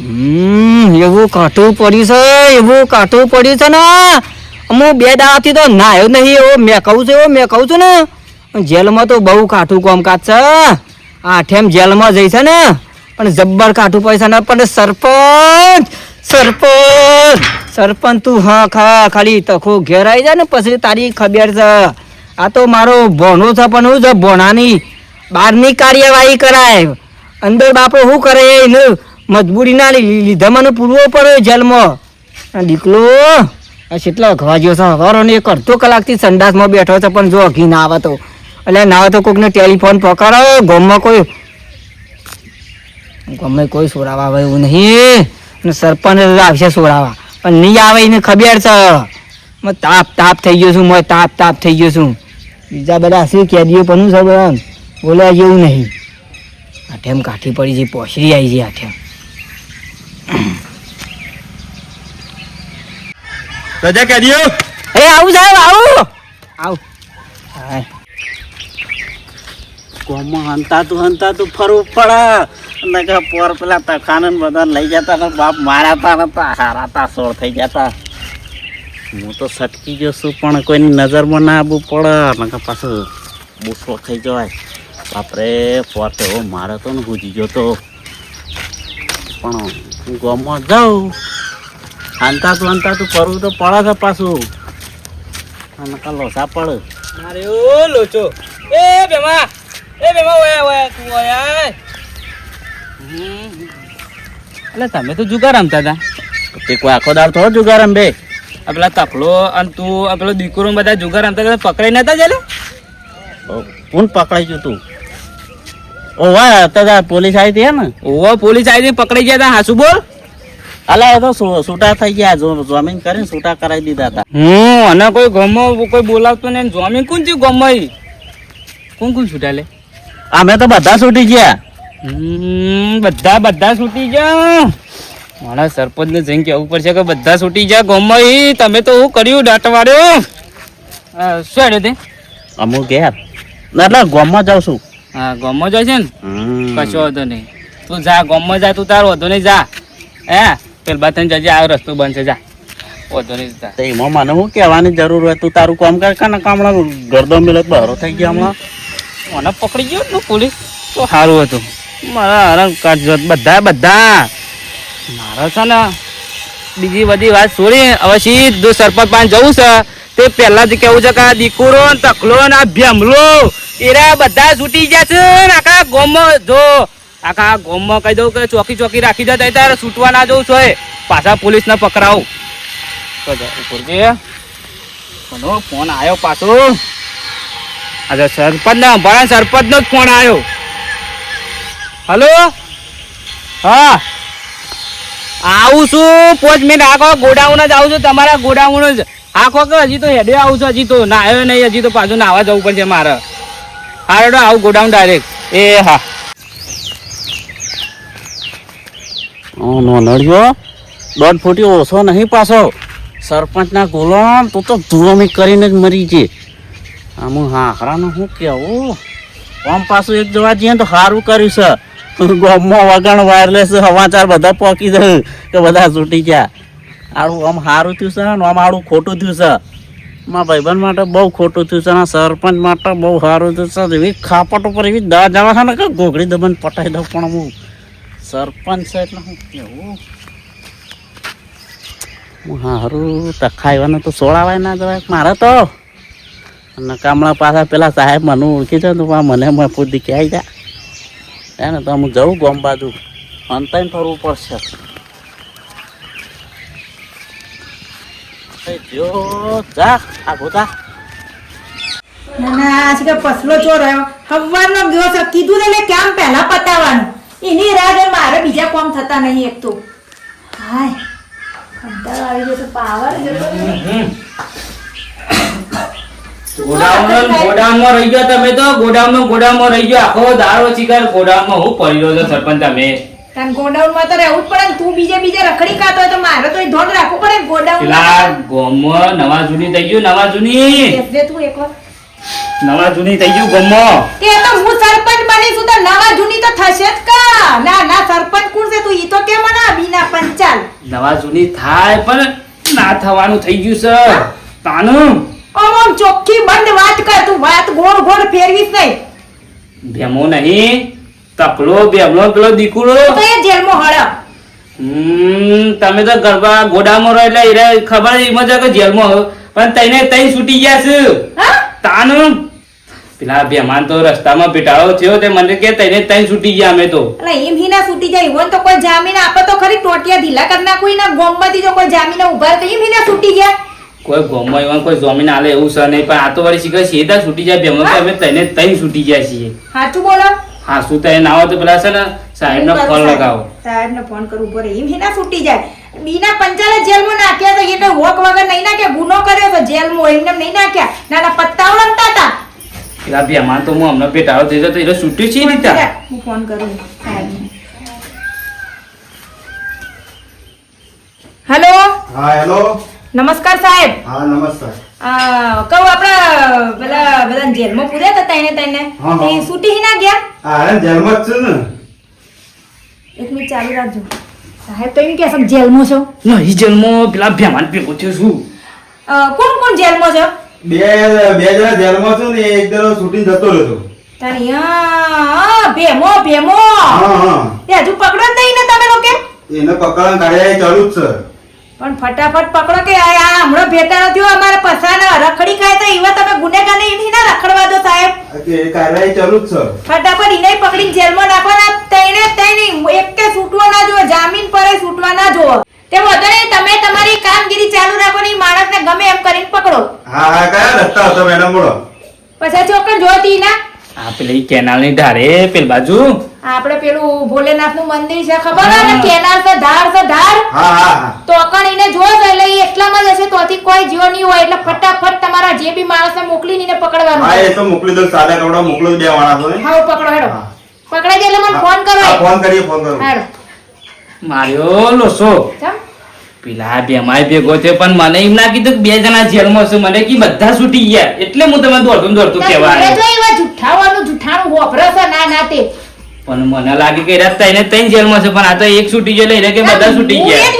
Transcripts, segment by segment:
હમ, એવું કાંઠું પડ્યું છે, એવું કાઠું પડ્યું છે ને. હું બે દાડાથી તો નાયો નહીં, એવો મેં કહું છું, એવો મેં કહું છું ને. જેલમાં તો બહુ કાઠું કોમકાજ છે. આઠેમ જેલમાં જઈ છે ને. પણ જબ્બર કાઠું પૈસા ને, પણ સરપંચ સરપંચ સરપંચ તું હા, ખા, ખાલી તખો ઘેર આવી જાય ને, પછી તારી ખબર છે. આ તો મારો ભોણો છે, પણ હું છે ભોણાની બહારની કાર્યવાહી કરાય. અંદર બાપો શું કરે એને? મજબૂરીના ના લીધા મને પૂરવો પડે જેલમાં. દીકલો આ કેટલો અખવા ગયો છે. હવારો ને અડધો કલાકથી સંડાસમાં બેઠો છે, પણ જો અઘી ના આવે તો. એટલે ના આવે તો કોઈકને ટેલિફોન પકડો ગામમાં કોઈ ગામમાં કોઈ સોરાવા આવે એવું નહીં. સરપંચ આવશે સોરાવા પણ નહીં આવે એને ખબર છે. તાપ તાપ થઈ ગયો છું મેં તાપ તાપ થઈ ગયો છું. બીજા બધા શું કેદીઓ પણ છે બોલ્યા જેવું નહીં. આઠેમ કાઠી પડી છે, પોસરી આવી છે આઠેમ રજા કેદીઓ અરે આવું સાહેબ આવું આવું. હંતા કોમમાં હંતાતું હંતાતું ફરવું પડે. અને કે પોર પેલા તખાનન ને બધા લઈ જતા ને બાપ મારાતા નતા હારાતા સોળ થઈ જતા. હું તો સટકી ગયો છું પણ કોઈની નજરમાં ના આવવું પડે. અને કે પાછું બુસો થઈ જવાય. બાપરે પોર તો એવો મારે તો ને ગુજી ગયો તો. પણ હું ગામમાં જાઉં. હંતાતું હંતાતું ફરવું તો પડે છે પાછું. અને કા લોસા પડે. મારે ઓ લોચો. એ બેમા એ બેમા ઓયા ઓયા તું ઓયા. એટલે તમે તો જુગાર રમતા હતા. તે કોઈ આખો દાડ થોડો જુગાર આ પેલા તપલો અને તું પેલો દીકરો બધા જુગાર રમતા પકડાઈ નતા જલે કોણ પકડાઈ ગયું તું? ઓ વાહ પોલીસ આવી હતી ને ઓવો પોલીસ આવી હતી પકડી ગયા હતા હાસુ બોલ? અલા એ તો છૂટા થઈ ગયા જો જમીન કરીને છૂટા કરાવી દીધા હતા. હું અને કોઈ ગમો કોઈ બોલાવતો ને જમીન કોણ થયું ગામમાં કોણ કોણ છૂટા લે? અમે તો બધા છૂટી ગયા. બધા બધા છૂટી ગયા. મારા સરપંચ ને જઈને કેવું પડશે કે બધા છૂટી ગયા ગામમાં તમે તો હું કર્યું દાંટવાડ્યો શું તે? અમુક ગયા એટલે ગોમમાં જાઉં છું. હા ગામમાં જાય છે ને. કશો વાંધો નહીં. તું જા ગામમાં જા તું તારો વાંધો નહીં જા. હે? પેલ બાતન જજે આ રસ્તો બંધ છે જા. વાંધો નહીં જા. તો એમાં મને હું કહેવાની જરૂર હોય? તું તારું કામ કર કાને કામણા ગરદો મિલત બહારો થઈ ગયા હમણાં. મને પકડી ગયો ને પોલીસ? તો સારું હતું. મારા હરણ કાઢજો બધા બધા. મારા છે ને બીજી બધી વાત છોડી. હવે સીધું સરપંચ પાસે જવું છે. તે પહેલા જ કેવું છે કે આ દીકરો તકલો ને આ ભેમલો એરા બધા છૂટી ગયા છે આખા ગોમમાં જો, આખા ગોમમાં કહી દઉં કે ચોકી ચોકી રાખી દે ત્યારે છૂટવા ના જવું છો. પાછા પોલીસ ને પકડાવું. તો જા, ઉપર જે, કોનો ફોન આવ્યો પાછો? અરે સરપંચ ને ભણા સરપંચ નો જ ફોન આવ્યો હલો? હા. આવું છું, પાંચ મિનિટ. આખો ગોડાઉન જ આવું છું, તમારા ગોડાઉન જ. આખો કે હજી તો હેડે આવું છું, હજી તો નાયો નહીં, હજી તો પાછું નાવા જવું પડશે મારે. હા, રેડો, આવું ગોડાઉન ડાયરેક્ટ એ, હા. ઓ નો નડ્યો દોઢ ફૂટી ઓછો નહીં પાછો. સરપંચના ગુલામ, તું તો ધૂળમી કરીને જ મરી છે આમ હાખરાનું શું કેવું આમ પાછું એક જોવા જઈએ તો સારું કર્યું છે. ગોમમાં વગણ વાયરલેસ સમાચાર બધા પહોંચી જાય કે બધા છૂટી ગયા. આડું આમ સારું થયું છે આમ આડું ખોટું થયું છે. મારા ભાઈબંધ માટે બહુ ખોટું થયું છે અને સરપંચ માટે બહુ સારું થયું છે. એવી ખાપટ ઉપર એવી દા જવા છે ને કે ઘોઘડી દબન પટાઈ દઉં પણ હું. સરપંચ છે એટલે હું કેવું? હું સારું તખાઈવાને તો સોળાવાય ના જવાય, મારે તો. અને કામડા પાછા પેલા સાહેબ મને ઓળખી છે તો મને મને પૂછી કે આવી જા એને તો હું જઉં ગોમ બાજુ. અંતાઈને ફરવું પડશે. જો આ ગોતા ના આ કે પસલો ચોર આવ્યો હવારનો ગયો કીધું ને એટલે પહેલા પતાવવાનું એની રાહ જોઈ મારે બીજા કામ થતા નહીં એક તો. હાય, કંટાળો આવી ગયો તો પાવર જતો રહ્યો. ગોડાઉન ગોડાઉનમાં રહી ગયો તમે તો? ગોડાઉનમાં ગોડાઉનમાં રહી ગયો? આખો દારો ચીકર ગોડાઉનમાં હું પડી તો સરપંચ તમે તાન ગોડાઉનમાં તો રહેવું જ પડે ને તું બીજે બીજે રખડી ખાતો હોય તો મારે તો ધોન રાખવું પડે ને પેલા ગોમ નવા જૂની થઈ ગયું નવા જૂની દે તું એક નવા જૂની થઈ ગયું ગોમમાં. કે તો હું સરપંચ બની છું તો નવા જૂની તો થશે જ કા? ના ના સરપંચ કોણ છે તું? ઈ તો કે મને બિના જૂની થાય પણ ના થવાનું થઈ ગયું છે તાનું? ઓમ ચોખ્ખી બંધ વાત કર તું વાત ગોળ ગોળ ફેરવીશ નહીં. ભેમો નહીં. તપલો બેમલો પેલો દીકુડો તો એ જેલમાં હળ હમ તમે તો ગરબા ગોડામાં રહો એટલે એ ખબર જ એમાં છે કે જેલમાં હો. પણ તઈને તઈ છૂટી ગયા છે. હા? તાનું? પેલા બેમાન તો રસ્તામાં પેટાળો થયો તે મને કે તઈને તઈ છૂટી ગયા અમે તો. એટલે એમ હી ના છૂટી જાય. હોય ને તો કોઈ જામીન આપે તો ખરી ટોટિયા ઢીલા કરી નાખું ના ગોમમાંથી જો કોઈ જામીન ઊભા તો એમ હી ના છૂટી ગયા. કોઈ ગોમમાં એવા કોઈ જમીન આલે એવું છે નહીં પણ આ તો વળી શીખે સીધા છૂટી જાય બેમો અમે તઈને તઈ છૂટી ગયા છીએ. સાચું બોલો. હા શું તઈ ના હોય તો પેલા છે ને સાહેબને ફોન લગાવો. સાહેબને ફોન કરવું પડે એમ હિના ના છૂટી જાય. બીના પંચાલે જેલમાં નાખ્યા તો એને વોક વગર નહીં નાખ્યા ગુનો કર્યો તો જેલમાં એમને નહીં નાખ્યા. નાના પત્તાઓ રમતા હતા. પેલા બેમાન તો હું હમણાં પેટાળો થઈ જતો એટલે છૂટ્યું છે નહીં ત્યાં હું ફોન કરું. હેલો હા હેલો. નમસ્કાર સાહેબ. હા નમસ્કાર. કહું આપણા પેલા બધા જેલમાં પૂર્યા હતા હા, હા. એ છૂટી ના ગયા? હા જેલમાં જ છે ને. એક મિનિટ ચાલુ રાખજો. સાહેબ તો એમ સબ કે જેલમાં છો? નહીં જેલમાં પેલા ભેમાન ભેગો થયો છું. અ, કોણ કોણ જેલમાં છો? બે બે જણા જેલમાં છે ને એક જણો છૂટીને જતો રહ્યો તારી આ, ભેમો ભેમો. હા હા. એ હજુ પકડો નહીં ને તમે લોકો? એને પકડવાનું કાર્ય ચાલુ જ છે. પણ ફટાફટ પકડો કે આ હમણાં ભેટાનો થયો અમારા પસાના રખડી ખાય તો ઈવા તમે ગુનેગાર ને એની ના રખડવા દો સાહેબ. એ કાર્ય ચાલુ જ છે. ફટાફટ ઈને પકડીને જેલમાં નાખવાના તઈને તઈને એક કે છૂટવા ના જોવો જામીન પર છૂટવા ના જોવો તે વધારે તમે તમારી કામગીરી ચાલુ રાખો ને માણસને ગમે એમ કરીને પકડો. હા હા કયા રસ્તા હતો મેડમ બોલો. પછી ચોકન જોતી ના આ પેલી કેનાલની ધારે પેલ બાજુ? આપણે પેલું ભોલેનાથનું મંદિર છે ખબર હે. ને કેનાલ છે ધાર છે ધાર? હા હા તો અકણ એને એટલે ઈ એટલામાં જ હશે તોથી કોઈ જીવ નહીં હોય એટલે ફટાફટ તમારા જે બી માણસને મોકલી ને પકડવાનું હા એ તો મોકલી દો સાદા કપડા મોકલો બે માણસો ને. હા પકડો હેડો. પકડાઈ દે એટલે મને ફોન કરો ફોન કરીએ ફોન કરો. હેડો. માર્યો લોસો. ચમ. પેલા બેમાય ભેગો થયો પણ મને એમ ના કીધું કે બે જણા જેલમાં છે. મને કે બધા છૂટી ગયા. એટલે હું તમે દોડતું દોડતું કહેવા આવ્યો. જો એવા જુઠ્ઠાવાનું જુઠ્ઠાનું વપરો છો ના ના તે. પણ મને લાગે કે રાત તઈને તઈને જેલમાં છે પણ આ તો એક છૂટી ગયો એટલે કે બધા છૂટી ગયા.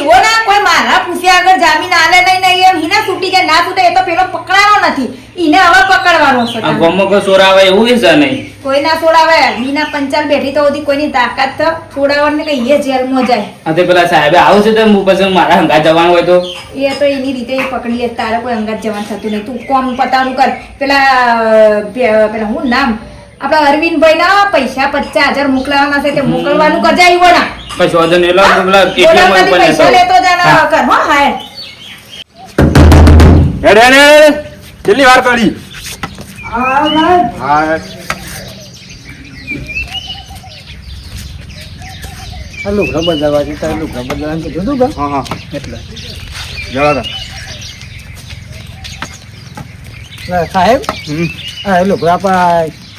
વિચાર ના કોઈ મારા પૂછ્યા આગળ જામીન આલે નહીં નહીં એમ હિના છૂટી જાય ના છૂટે એ તો પેલો પકડાનો નથી. ઈને હવે પકડવાનો છે. આ. ગામમાં કોઈ એવું છે નહીં. કોઈ ના છોડાવે મીના પંચાલ બેઠી તો ઓધી કોઈની તાકાત તો છોડાવવાની ને એ જેલમાં જાય. આ તો પેલા સાહેબે આવું છે તો હું પછી મારા હંગા જવાનું હોય તો? એ તો એની રીતે પકડી લે તારે કોઈ અંગાત જવાનું થતું નહીં. તું કોમ પતાવું કર. પેલા પેલા હું નામ આપણા અરવિંદભાઈ ના પૈસા પચાસ હજાર મોકલવાના છે તે મોકલવાનું કરજા આવ્યો ના પછી વાંધો એલા એટલે કેટલા માં પૈસા લેતો જાના કર હો. હાય હેડે. હેડે કેટલી વાર કરી હા લુગડા બદલાવા છે તારે લુગડા બદલાવાનું કીધું હતું કે હા હા. એટલે. જવા દો. સાહેબ? હમ. આ લુગડા પર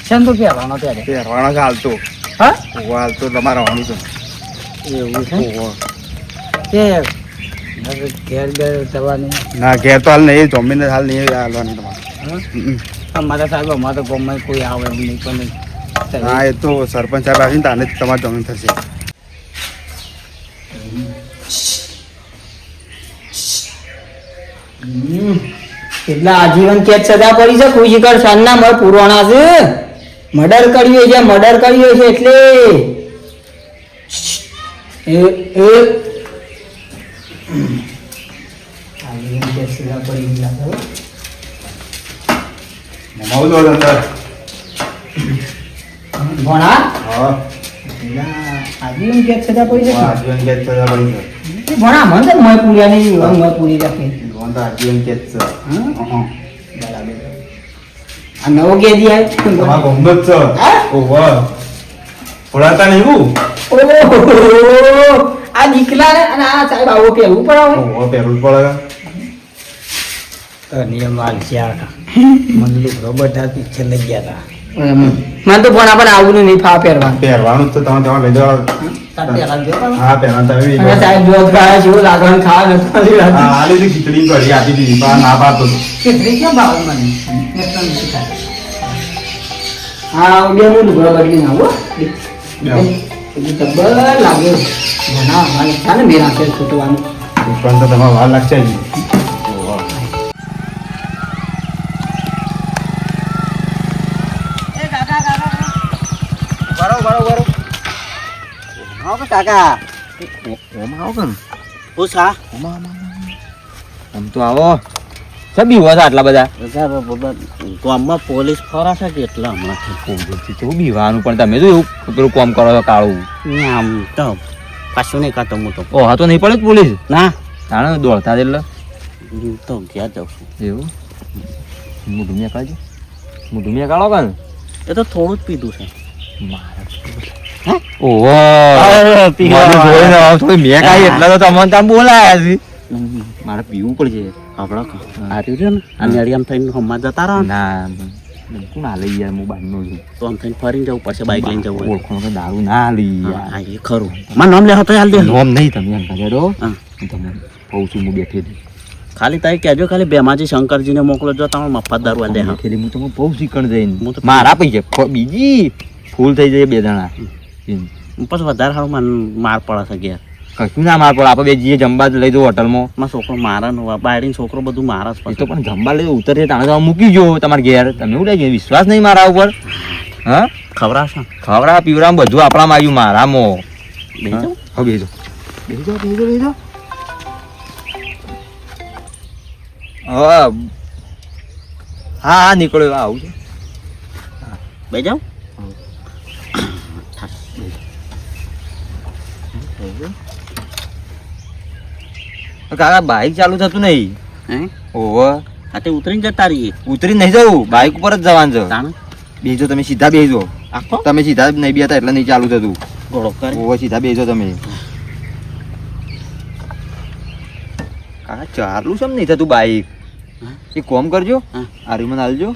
શેમ તો પહેરવાનો ત્યારે પહેરવાનો છે હાલતો. હા? ઓવો હાલતો તમારા આવવાનું તો એવું છે? ઓવો કે ઘેર ઘેર જવાની? ના ઘેર તો હાલ નહીં જમીન હાલ નહીં હાલવાની તમારે? અમારા સાહેબ અમારે તો ગામમાં કોઈ આવે એમ નહીં પણ હા એ તો સરપંચ સાહેબ આવીને તાને જ તમારે જમીન થશે. કેટલા આજીવન કેદ સજા પડી છે કોઈ શિખર સાંજના મર પુરાણા છે? મર્ડર કર્યું છે, મર્ડર કર્યું છે એટલે. આજીવન કેદ સજા પડી છે આજીવન કેદ સજા પડી સજા ભણા મને મય પૂર્યા નહીં મય પૂરી રાખી. આજીવન છે હા? આ નવો તમારા આવ્યો ગમત છો ઓ વાહ પડાતા નહીં હું ઓ આ દીકલા ને અને આ સાહેબ આવો કેવું પડે ઓહો પહેરવું પડે નિયમ વાલસ્યા મને રોબર્ટ બધા પિક્ચર લઈ ગયા હતા મને તો પણ આપણે આવું નહીં ફા પહેરવા પહેરવાનું તો તમે તમારે લેજો જવા હા પહેરવા તમે સાહેબ જો ખાયા જેવું લાગવાનું ખાવા નથી. આ ખીચડી કઢી આપી દીધી પણ ના પાડતો ખીચડી ક્યાં ભાવે મને એટલો નથી ખાતો. હા બે હું લુગડો બદલી આવું હો. બેહો. પેલી ડબ્બલ લાગ્યો ઘણા અમારે ચાલે મેરા છે છૂટવાનું પણ તો તમારે વાર લાગશે જ બરો બરો બરો આવો કે કાકા ઓમાં સબી હોતા આટલા બધા? ગામમાં પોલીસ ફરા છે કે એટલા હમણાં તો બીવાનું પણ તમે તો એવું પેલું કોમ કરો છો કાળું. આમ તો પાછું નહીં કાઢતો હું તો. ઓ હા તો નહીં પડે પોલીસ? ના. તાણે દોડતા જ એટલે? તો ક્યાં જાઉં છું. એવું? હું મેં કાઢજો હું મેં કાઢો કે એ તો થોડું જ પીધું છે. ઓહો! આમ થોડી મેં કાઢી એટલે તો તમને ત્યાં બોલાયા છે. મારે પીવું પડશે છે. આ રહ્યું છે ને? આ નેળિયામ થઈને હમણાં જતા રહો ને. ના લઈ યાર? હું બહારનું છું. તો આમ થઈને ફરીને જવું પડશે બાઈક લઈને જવું ઓળખો કે દારૂ ના લઈ હા, એ ખરું. મારું નામ લેવા તો હાલ દે. નામ નહીં તમે એમ કહે દો હા. તમને કહું છું હું બેઠી હતી. ખાલી તારી કહેજો ખાલી બેમાજી શંકરજીને મોકલો જો તમે મફત દારૂ આ દે હા ખેલી હું તમને બહુ શીખણ જઈને. હું તો- મારા પૈસે બીજી ફૂલ થઈ જાય બે જણા. પછી વધારે સારું માર પડે છે ઘેર. કશું ના માર પડે. આપણે બે જઈએ જમવા જ લઈ દો હોટલમાં. છોકરો મારા નો બાયડીનો છોકરો બધું મારા જ તો પણ જમવા લઈ ઉતરે તાણે તો મૂકી ગયો તમારે ઘેર. તમે એવું લાગે વિશ્વાસ નહીં મારા ઉપર? હા? ખવડાવશો. ખવડા પીવડા બધું આપણામાં આવ્યું મારામાં. લઈ હા? બેજો બેજો બેજો બેજો હા હા નીકળ્યો. આવું છે. બે જાઉં કાકા બાઈક ચાલુ થતું નહીં. હે? ઓહો. આ તે ઉતરીને જતા રહીએ. ઉતરી નહીં જવું બાઇક ઉપર જ જવાનું છે. બેજો તમે સીધા બેજો. આખો? તમે સીધા નહીં બેતા એટલે નહીં ચાલુ થતું. ઘોડો ઓહો સીધા બેજો તમે. કાકા ચાલુ છે નહીં થતું બાઈક એ કોમ કરજો હા. આર્યુમાં હાલજો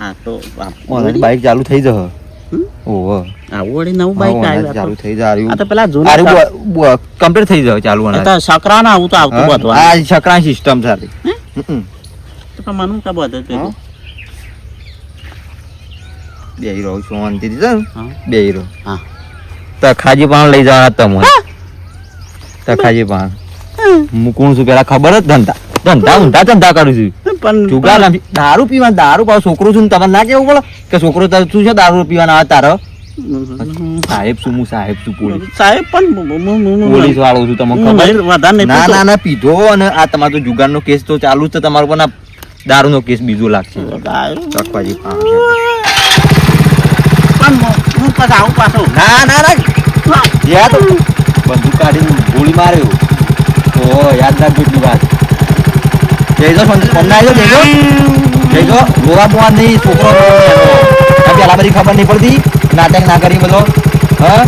આ તો બાઇક બાઈક ચાલુ થઈ જશે? ઓહો આવું વળી નવું બાઈક આવ્યું ચાલુ થઈ જાય આ તો પેલા જૂના કમ્પ્લીટ થઈ જાય ચાલુ એ તો સકરા ના આવું તો આવતું બધું આ છકરા સિસ્ટમ સાથે. તો પણ મને કા બધું તે બે હીરો શાંતિથી છે ને? બે હીરો. હા. તખાજી પણ લઈ જવાના તમે તખાજી પણ. હું. કોણ છું પેલા ખબર જ ધંધા ધંધા ઊંધા ધંધા કરું છું. પણ જુગાર નથી. દારૂ પીવા દારૂ પાવ છોકરો છું ને તમારે ના કેવું પડે? કે છોકરો તારે શું છે દારૂ પીવાના આવે તારો? સાહેબ શું હું સાહેબ છું પોલીસ. સાહેબ પણ પોલીસ વાળો છું તમને ખબર? ના ના ના પીધો અને આ તમારો તો જુગારનો કેસ તો ચાલુ જ છે તમારો પણ આ દારૂનો કેસ બીજો લાગશે. દારૂ. પણ હું પાછો આવું પાછો. ના ના ના. યાદ બંદૂક કાઢીને ગોળી માર્યો. ઓ યાદ રાખજો વાત. જઈજો ફોન આવજો જઈજો જઈજો ગોવા બોવા નહીં છોકરો પેલા બધી ખબર નહીં પડતી નાટક ના કરી બધો હા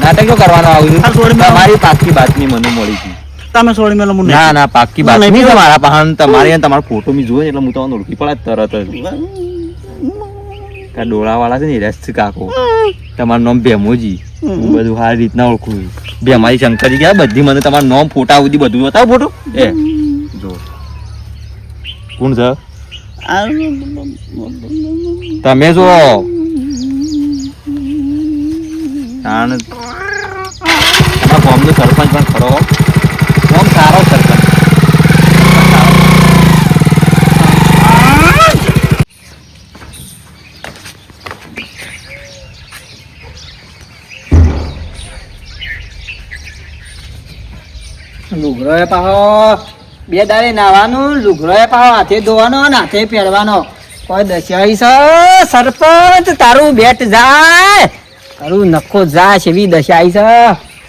નાટક જો કરવાનો આવું. તમારી પાકી બાતમી મને મળી હતી તમે સોળી મેલો ના ના પાકી બાતમી. તમારા પાહન તમારી અને તમારો ફોટો મી જોયો એટલે હું તમને ઓળખી પડે તરત જ ડોળાવાળા છે ને રસ્ત કાકો તમારું નામ ભેમોજી હું બધું સારી રીતના ઓળખું ભેમાજી શંકરજી ગયા બધી મને તમારું નામ ફોટા સુધી બધું બતાવો ફોટો એ કોણ છે? તમે જો ગામનો સરપંચ પણ ખરો. ગામ સારો સરપંચ. લુગરો પાહો બે દાડે નાવાનું લુગરો પાવ હાથે ધોવાનો અને હાથે પહેરવાનો. કોઈ છે સરપંચ, તારું બેટ જાય. તારું નખો જાય છે, એવી દશાઈ છે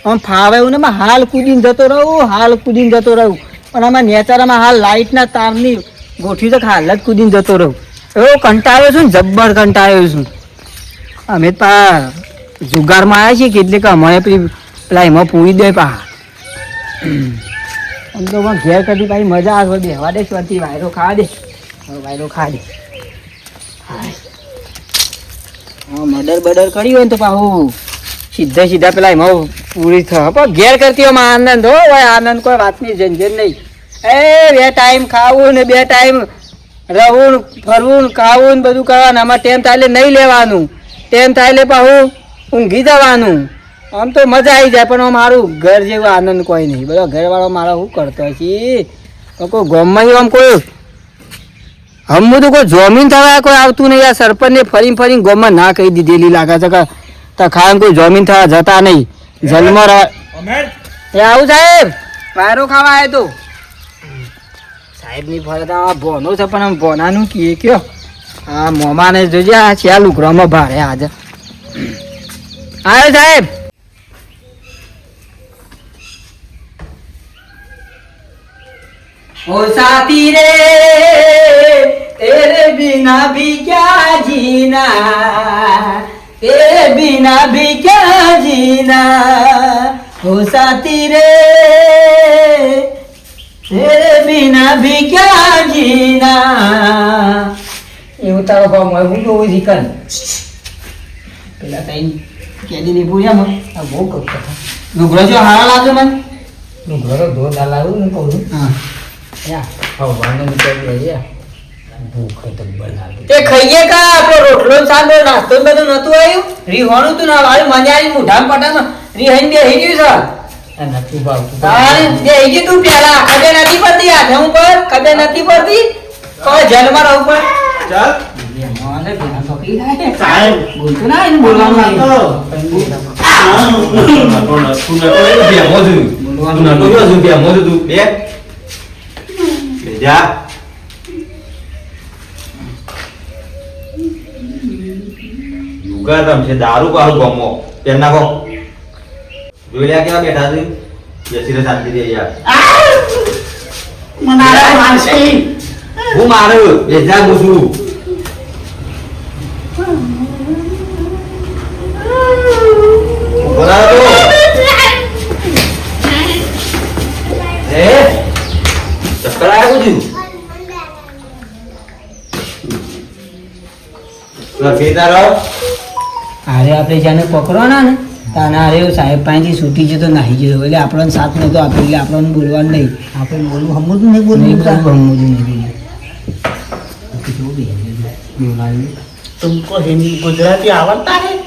આમ ફાવે એવું ને હાલ કૂદીને જતો રહું, હાલ કૂદીને જતો રહું. પણ આમાં નેચારામાં હાલ લાઇટના તારની ગોઠવી તો હાલ જ કૂદીને જતો રહું. એવો કંટાળ્યો છું ને, જબ્બર કંટાળ્યો છું. અમે પા જુગારમાં આવ્યા છીએ, કેટલીક અમારે પેલી પેલા એમાં પૂરી દે પા આમ તો ઘેર કદી ભાઈ મજા આવે બેહવા દે સ્વતી વાયરો ખાવા દે. વાયરો ખાવા દે. હા, મર્ડર બર્ડર કરી હોય ને તો પાહુ સીધા સીધા પેલા એમાં પૂરી થાય પણ ઘેર કરતી હોય આનંદ હો ભાઈ આનંદ કોઈ વાતની ઝંઝર નહીં. એ, બે ટાઈમ ખાવું ને બે ટાઈમ રહું ફરવું ખાવું ને બધું કરવાનું. આમાં ટેમ થાય નહીં લેવાનું. ટેમ થાય એટલે ઊંઘી જવાનું. આમ તો મજા આવી જાય, પણ મારું ઘર જેવો આનંદ કોઈ નહીં. બધો ઘરવાળો મારો શું કરતો છે? કોઈ ગામમાં આમ કોઈ હમ તો કોઈ જમીન થવા કોઈ આવતું નહીં. આ સરપંચને ફરી ફરીને ગામમાં ના કહી દીધેલી લાગે છે કે તો ખાવાનું કોઈ જમીન થવા જતા નહીં. જન્મ એ આવું સાહેબ, પાયરો ખાવા આવ્યો તો. સાહેબની ફરજ આ ભોનો છે, પણ આમ ભોનાનું કીએ કયો? આ મોમાને જોજે, આ છે આ લુકડામાં ભારે આજે. આવ્યો સાહેબ. ओ साथी रे तेरे बिना भी क्या जीना तेरे बिना भी क्या जीना ओ साथी रे तेरे बिना भी क्या जीना એવું તારો ભાવ મળે હું કહું જીકન પેલા કઈ કેદી ની પૂજા મને આ બહુ કપ લુગડો જો હારા લાગે મને લુગડો તો ધો ના લાવું ને કહું છું હા તે ખાઈએ કા આપણો રોટલો ને નાસ્તો બધું નતું આવ્યું રીહોણું તું ના વાળી મને આવી મોઢામાં પટામાં રીહાઈને બેહી ગયું છે તારે બેહી ગયું તું પેલા ખબર નથી પડતી હાથે હું પર ખબર નથી પડતી કોઈ જેલમાં રહું પર ચાલ મને ભેગા પકડી થાય. સાહેબ બોલતું ના એને બોલવાનું નહીં. તું નતો એ તું બે બે જા યુગા છે દારૂ પાડું ગમો. પેન નાખો. જોઈ લ્યા કેવા બેઠા છે. બેસી રે શાંતિ દે યાર. હું મારું બે જા હું બાજુ. અરે આપણે જાને પકડવાના ને તાના અરે સાહેબ પાસેથી છૂટી જતો નાહી જતો. એટલે આપણને સાથ નહોતો આપ્યો એટલે આપણને બોલવાનું નહીં. આપણે બોલવું હમું નહીં બોલવું હમું જ નહીં બીજું ગુજરાતી આવડતા નહીં?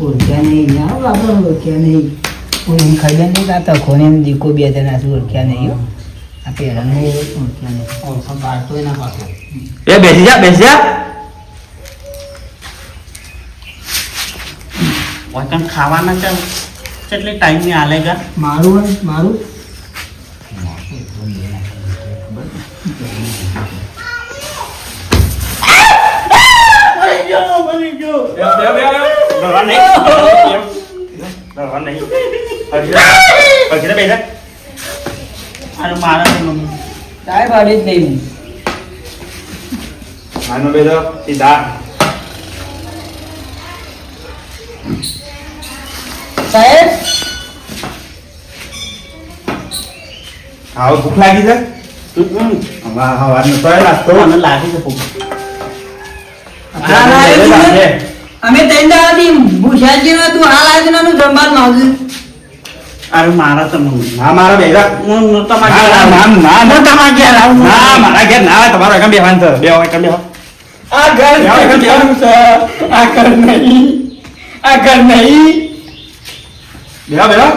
ઓળખ્યા નહીં ના આપણે ઓળખ્યા નહીં કોઈ એમ એમ દીકો બે જણા ઓળખ્યા નહીં આ પહેલાં ઓળખ્યા નહીં ઓળખા પાડતો એના પાછો એ બેસી જા બેસી જા. વાકણ ખાવાના કેટલી ટાઈમની આલેગા મારું મારું? เดี๋ยวเดี๋ยวเดี๋ยวเดี๋ยวเดี๋ยวร้อนนี้เดี๋ยวเดี๋ยวร้อนนี้เปิดกินได้เปิดกินได้เป็น đấy anh đấy rồi anh đấy rồi kia nó bị đấy ông mà đó mình trái vào đi tìm anh nó bây giờ thì đã thế Ờ, cũng lại đi thế. Ừ, ừ. Mà họ ăn tới là tốt. Nó lại cái phục. અમે ત્રણ દાડાથી ભૂષાજી ને તું હાલ આજનાનું જમવાનું માંગુ અરે મારા તો ના મારા બેરા હું ના તમારા ના ના ના તમારા ઘેર આવું. ના મારા ઘેર ના તમારો એકમ બેવાન છે. બે એકમ બેહો. આ ઘર આ ઘર નહીં. આ ઘર નહીં. બેવા બેવા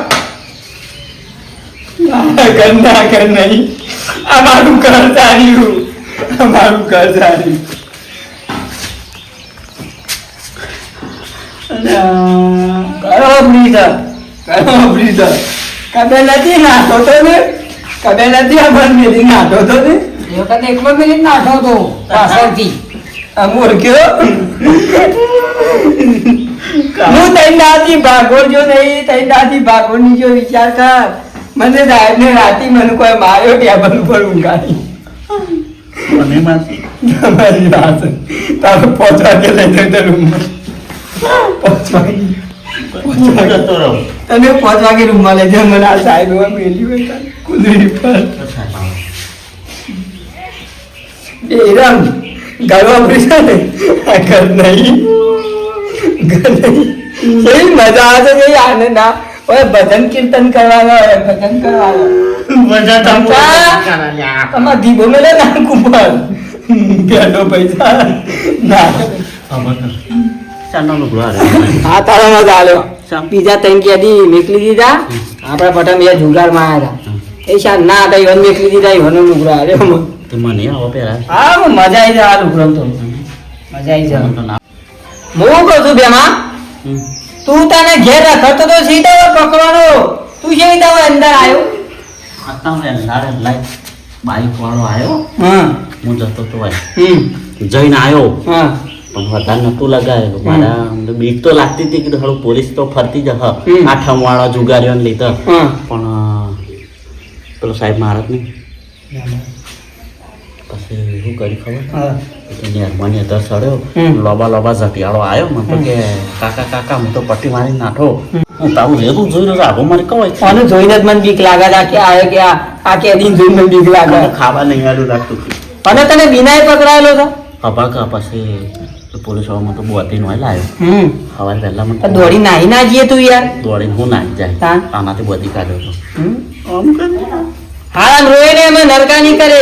આ ઘર ના ઘર નહીં. અમારું મારું ઘર ચાલ્યું અમારું મારું ઘર ચાલ્યું કરો બ્રીધર કરો બ્રીધર કબે નથી નાખો તો ને કબે નથી આ બંધ મેથી નાખો તો ને એ વખતે એકલો મિનિટ નાખો તો પાછળથી આ મૂર્ખ્યો હું તઈ દાદી ભાગોળ જો નહીં તઈ દાદી ભાગોળની જો વિચાર કર મને સાહેબ ને રાતી મને કોઈ માર્યો ટેબલ ઉપર ઊંઘાડી મને માસી તમારી વાત તારો પાંચ વાગે લઈ જતો રૂમમાં પાંચ વાગે. તને પાંચ વાગે રૂમમાં લઈ જાય મને આ સાહેબ એવા મેલી હોય કુંદરી પર. બેરામ ઘર વાપરી છે ને? આ ઘર નહીં. ઘર નહીં. કેવી મજા આવે છે આનંદ આ ઓય ભજન કીર્તન કરવાનો ઓય ભજન કરવાનો બધા પપ્પા! તમારા દીબો મેલે ના કુંભાર પેલો પૈસા. ના. ચાનો આ તારો આલ્યો. શામ. બીજા ત્રણ કેદી મેકલી દીધા? આપણા પટમ એ જુગારમાં આવ્યા હતા. એ શા ના હતા ઈવન મેકલી દીધા ઈવન લુગડો આલ્યો. મને. આવો પેલા હા મજા આવી જાય આ લુગડો તો. મજા આવી જાય. હું કહું છું બેમાં? તું તને ઘેર રખડતો તો સીધા પકડવાનો. તું જે સીધા અંદર આવ્યો આતા વેલા વેલા બાઈક વાળો આવ્યો હા. હું જતો તો જઈને આવ્યો હા. પણ વધારે નતું લગાવેલું મારા બીક તો લાગતી હતી કે થોડું પોલીસ તો ફરતી જ હ. હમ. આઠમ વાળા જુગારીઓને લીધો. પણ પેલો સાહેબ મારત નહીં. પછી શું કરી ખબર? મને નેરમાની સડ્યો. લોબા લોબા ઝટિયાળો આવ્યો મને તો કે કાકા કાકા હું તો પટ્ટી મારી નાઠો. હું તારું રેતું જોઈ રહ્યો આગો મારે કવાય અને જોઈને જ મને બીક લાગે આ કે આવે કે આ આ કે દિન જોઈને મને બીક લાગે. ખાવા નહીં આવ્યું લાગતું અને તને બિનાય પકડાયેલો હતો કા પછી પોલીસ વાળામાં તો બોતી નો લાવ્યો હમ. સવારે પહેલા મને દોડી નાહી ના જઈએ તું યાર. દોડીને હું નાહી જાય. આનાથી બોતી કાઢ્યો હતો હા આમ ને અમે નરકા નહીં કરે.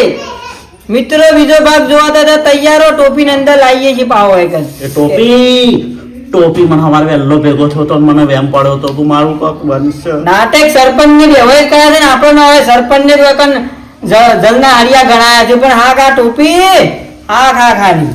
મિત્રો બીજો ભાગ જોવા તો તૈયારો ટોપી ને અંદર લાવીએ છીએ પાવો એક ટોપી? ટોપી મને અમારે વહેલો ભેગો થયો તો મને વેમ પડ્યો તો કે મારું કોક બનશે. નાટક સરપંચની વ્યવહાર કર્યા છે ને આપણને હવે સરપંચ ને વકન જલના હારિયા ગણાયા છે. પણ હા કા ટોપી. હા ખા ખાલી.